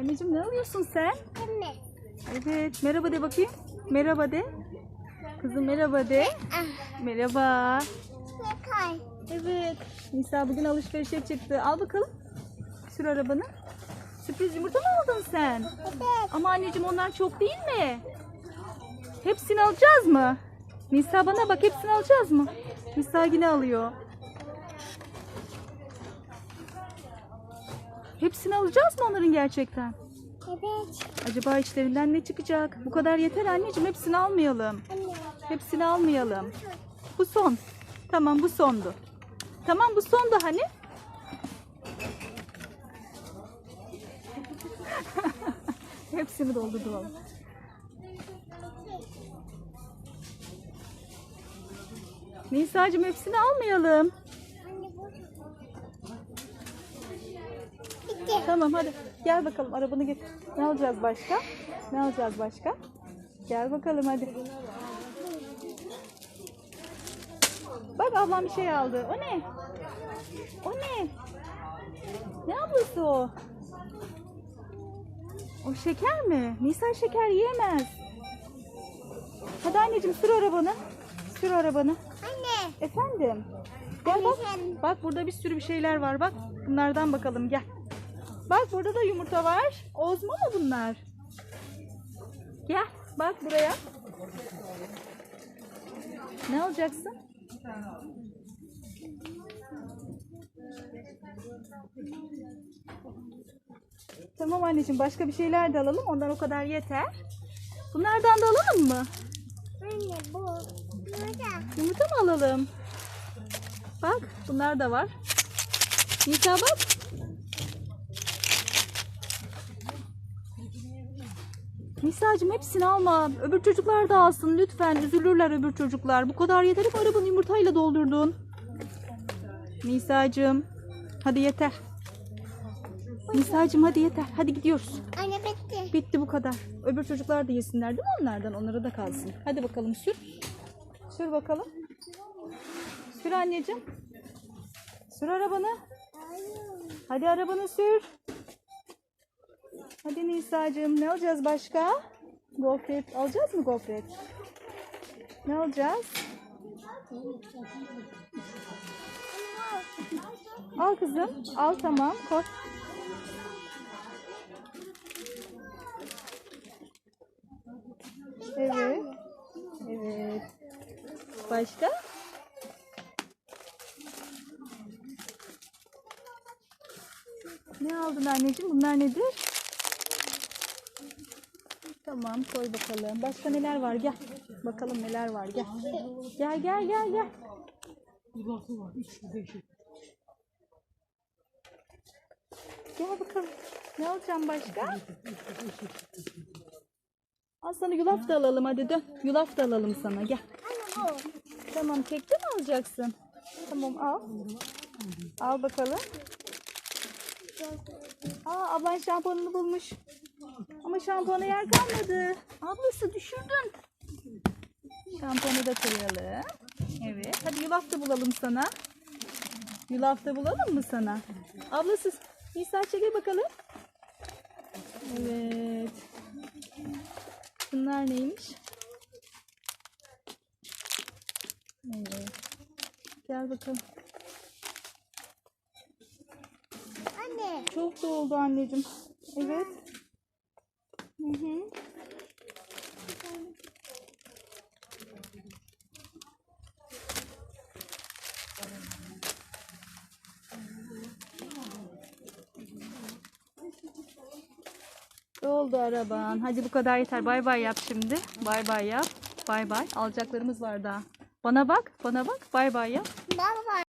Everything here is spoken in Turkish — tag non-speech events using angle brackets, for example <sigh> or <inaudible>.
Anneciğim ne alıyorsun sen? Anne. Evet. Merhaba de bakayım. Merhaba de. Kızım merhaba de. Merhaba. Evet. Nisa bugün alışverişe çıktı. Al bakalım. Sür arabanı. Sürpriz yumurta mı aldın sen? Evet. Ama anneciğim onlar çok değil mi? Hepsini alacağız mı? Nisa bana bak hepsini alacağız mı? Nisa yine alıyor. Hepsini alacağız mı onların gerçekten? Evet. Acaba içlerinden ne çıkacak? Bu kadar yeter anneciğim hepsini almayalım. Anne. Hepsini almayalım. Bu son. Tamam bu sondu. Tamam bu sondu hani? <laughs> Hepsini doldurdum. Nisa'cığım hepsini almayalım. Anne bu. Bitti. Tamam hadi gel bakalım arabanı getir. Ne alacağız başka? Ne alacağız başka? Gel bakalım hadi. Bak ablam bir şey aldı. O ne? O ne? Ne ablası o? O şeker mi? Nisa şeker yiyemez. Hadi anneciğim sür arabanı. Sür arabanı. Anne. Efendim. Gel bak. Bak burada bir sürü bir şeyler var bak. Bunlardan bakalım gel. Bak burada da yumurta var. Ozma mı bunlar? Gel bak buraya. Ne alacaksın? Tamam anneciğim başka bir şeyler de alalım. Ondan o kadar yeter. Bunlardan da alalım mı? Anne bu. Burada. Yumurta mı alalım? Bak bunlar da var. Nisa bak. Nisa'cığım hepsini alma. Öbür çocuklar da alsın lütfen. Üzülürler öbür çocuklar. Bu kadar yeter. Hep arabanı yumurtayla doldurdun. Nisa'cığım. Hadi yeter. Nisa'cığım hadi yeter. Hadi gidiyoruz. Anne bitti. Bitti bu kadar. Öbür çocuklar da yesinler değil mi onlardan? Onlara da kalsın. Hadi bakalım sür. Sür bakalım. Sür anneciğim. Sür arabanı. Hadi arabanı sür. Hadi Nisa'cığım ne alacağız başka? Gofret. Alacağız mı gofret? Ne alacağız? Al kızım. Al tamam. Koy. Evet. Evet. Başka? Ne aldın anneciğim? Bunlar nedir? Tamam koy bakalım. Başka neler var? Gel. Bakalım neler var. Gel. Gel gel gel gel. Gel bakalım. Ne alacağım başka? Al sana yulaf da alalım hadi dön. Yulaf da alalım sana gel. Tamam kekte mi alacaksın? Tamam al. Al bakalım. Aa ablan şampuanını bulmuş. Ama şampuana yer kalmadı. Ablası düşürdün. Şampuanı da koyalım. Evet. Hadi yulaf da bulalım sana. Yulaf da bulalım mı sana? Ablası Nisa çekil bakalım. Evet. Bunlar neymiş? Evet. Gel bakalım. Anne. Çok doldu anneciğim. Evet. Hı hı. Doldu araban. Hadi bu kadar yeter. Bay bay yap şimdi. Bay bay yap. Bay bay. Alacaklarımız var daha. Bana bak, bana bak. Bay bay yap. Baba.